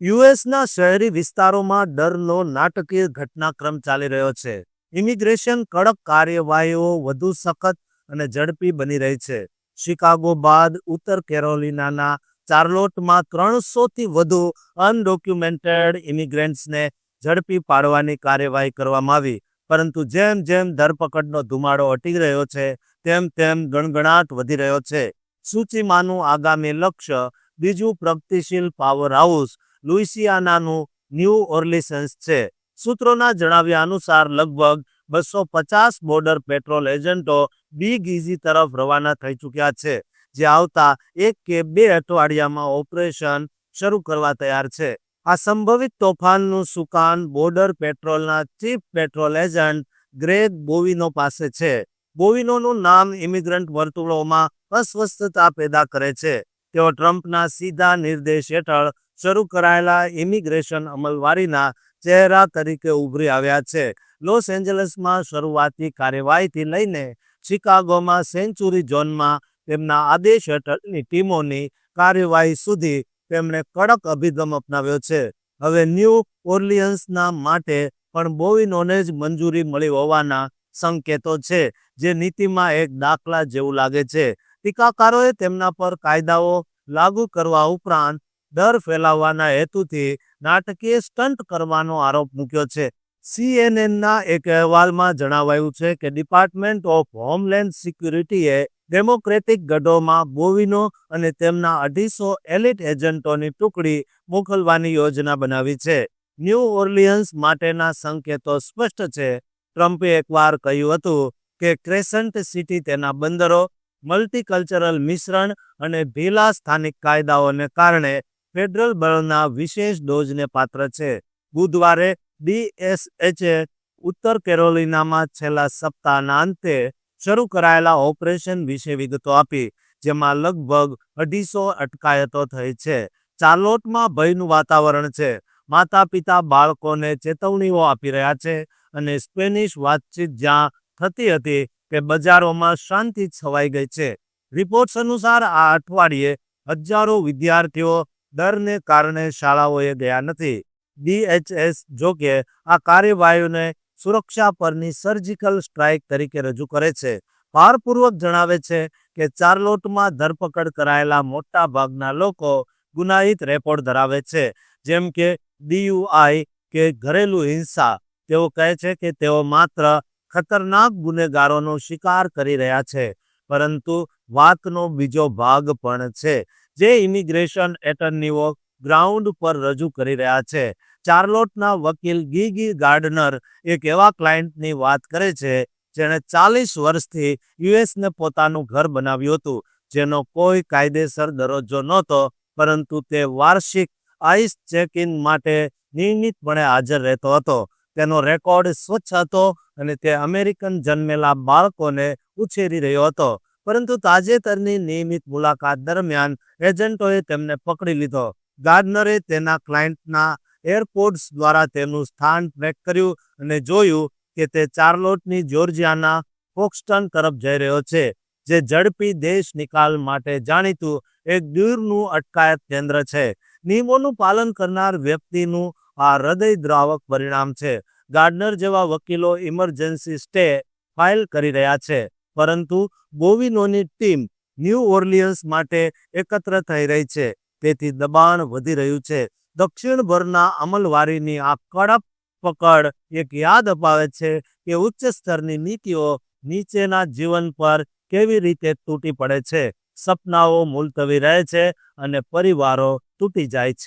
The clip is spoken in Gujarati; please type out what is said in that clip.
યુએસના શહેરી વિસ્તારોમાં ડરનો નાટકીય ઘટનાક્રમ ચાલી રહ્યો છે. ઇમિગ્રેશન કડક કાર્યવાહીઓ વધુ સખત અને ઝડપી બની રહી છે. શિકાગો બાદ ઉત્તર કેરોલિનાના ચાર્લોટમાં ત્રણસોથી વધુ અનડોક્યુમેન્ટેડ ઇમિગ્રન્ટ્સને ઝડપી પાડવાની કાર્યવાહી કરવામાં આવી. પરંતુ જેમ જેમ ધરપકડનો ધુમાડો અટી રહ્યો છે, તેમ તેમ ગણગણાટ વધી રહ્યો છે. સૂચિમાંનું આગામી લક્ષ્ય બીજું પ્રગતિશીલ પાવર હાઉસ લુઇસિયાનાનું ન્યૂ ઓર્લિસન્સ છે. સૂત્રોના જણાવ્યા અનુસાર લગભગ બસો પચાસ બોર્ડર પેટ્રોલ એજન્ટો બિગ ઇઝી તરફ રવાના થઈ ચૂક્યા છે, જે આવતા એક કે બે અઠવાડિયામાં ઓપરેશન શરૂ કરવા તૈયાર છે. આ સંભવિત તોફાનનું સુકાન બોર્ડર પેટ્રોલના chief patrol agent Greg Bovino પાસે છે. બોવિનોનું નામ ઇમિગ્રન્ટ વર્તુળોમાં અસ્વસ્થતા પેદા કરે છે. તેઓ ટ્રમ્પના સીધા નિર્દેશ હેઠળ શરૂ કરાયેલા ઇમિગ્રેશન અમલવારીના ચહેરા તરીકે ઉભરી આવ્યા છે. લોસ એન્જલસમાં શરૂઆતી કાર્યવાહીથી લઈને શિકાગોમાં સેન્ચુરી ઝોનમાં તેમના આદેશ હેઠળની ટીમોની કાર્યવાહી સુધી તેમણે કડક અભિગમ અપનાવ્યો છે. હવે ન્યૂ ઓર્લિયન્સના માટે પણ બોવિનોને જ મંજૂરી મળી હોવાના સંકેતો છે, જે નીતિમાં એક દાખલા જેવું લાગે છે. ટીકાકારોએ તેમના પર કાયદાઓ લાગુ કરવા ઉપરાંત ડર ફેલાવવાના હેતુથી નાટકીય સ્ટન્ટ કરવાનો આરોપ મૂક્યો છે. સીએનએનના એક અહેવાલમાં જણાવાયું છે કે ડિપાર્ટમેન્ટ ઓફ હોમલેન્ડ સિક્યુરિટીએ ડેમોક્રેટિક ગઢોમાં બોવિનો અને તેમના અઢીસો એલિટ એજન્ટોની ટુકડી મોકલવાની યોજના બનાવી છે. ન્યૂ ઓર્લિયન્સ માટેના સંકેતો સ્પષ્ટ છે. ટ્રમ્પે એકવાર કહ્યું હતું કે ક્રેસન્ટ સિટી તેના બંદરો, મલ્ટીકલ્ચરલ મિશ્રણ અને ભીલા સ્થાનિક કાયદાઓને કારણે ફેડરલ બળના વિશેષ ડોઝને પાત્ર છે. બુધવારે ડીએસએચએ ઉત્તર કેરોલિનામાં છેલ્લા સપ્તાહના અંતે શરૂ કરાયેલા ઓપરેશન વિશે વિગતો આપી, જેમાં લગભગ અઢીસો અટકાયતો થઈ છે. ચાર્લોટમાં ભયનું વાતાવરણ છે. માતા પિતા બાળકોને ચેતવણીઓ આપી રહ્યા છે અને સ્પેનિશ વાતચીત જ્યાં થતી હતી કે બજારોમાં શાંતિ છવાઈ ગઈ છે. રિપોર્ટ્સ અનુસાર આ અઠવાડિયે હજારો વિદ્યાર્થીઓ ડરને કારણે શાળાઓએ ગયા નથી. ડીએચએસ જોકે આ કાર્યવાહીઓને સુરક્ષા પરની સર્જિકલ સ્ટ્રાઇક તરીકે રજૂ કરે છે. ભારપૂર્વક જણાવે છે કે ચાર્લોટમાં ધરપકડ કરાયેલા મોટા ભાગના લોકો ગુનાહિત રેકોર્ડ ધરાવે છે. જેમ કે ડીયુઆઈ કે ઘરેલું હિંસા. તેઓ કહે છે કે તેઓ માત્ર ખતરનાક ગુનેગારોનો શિકાર કરી રહ્યા છે. પરંતુ વાતનો બીજો ભાગ પણ છે, જે ઇમિગ્રેશન એટર્નીઓ ગ્રાઉન્ડ પર રજૂ કરી રહ્યા છે. ચાર્લોટના વકીલ ગીગી ગાર્ડનર એક એવા ક્લાયન્ટની વાત કરે છે, જેણે ચાલીસ વર્ષથી યુએસને પોતાનું ઘર બનાવ્યું હતું, જેનો કોઈ કાયદેસર દરજ્જો નહોતો, પરંતુ તે વાર્ષિક આઈસ ચેક ઇન માટે નિયમિતપણે હાજર રહેતો હતો. તેનો રેકોર્ડ સ્વચ્છ હતો અને તે અમેરિકન જન્મેલા બાળકોને ઉછેરી રહ્યો હતો. પરંતુ તાજેતરની નિયમિત મુલાકાત દરમિયાન એજન્ટોએ તેમને પકડી લીધો. ગાર્ડનરે તેના ક્લાયન્ટના એરપોર્ટ્સ દ્વારા તેમનું સ્થાન ટ્રેક કર્યું અને જોયું કે તે ચાર્લોટની જોર્જિયાના ફોક્સટન તરફ જઈ રહ્યો છે, જે ઝડપી દેશ નિકાલ માટે જાણીતું એક દૂરનું અટકાયત કેન્દ્ર છે. નિયમોનું પાલન કરનાર વ્યક્તિનું આ હૃદયદ્રાવક પરિણામ છે. ગાર્ડનર જેવા વકીલો ઇમરજન્સી સ્ટે ફાઇલ કરી રહ્યા છે. પરંતુ બોવિનોની ટીમ ન્યૂ ઓર્લિયન્સ માટે એકત્ર થઈ રહી છે. તેથી દબાણ વધી રહ્યું છે. દક્ષિણભરના અમલવારીની આ કડક પકડ એક યાદ અપાવે છે કે ઉચ્ચ સ્તરની નીતિઓ નીચેના જીવન પર કેવી રીતે તૂટી પડે છે. સપનાઓ મુલતવી રહે છે અને પરિવારો તૂટી જાય છે.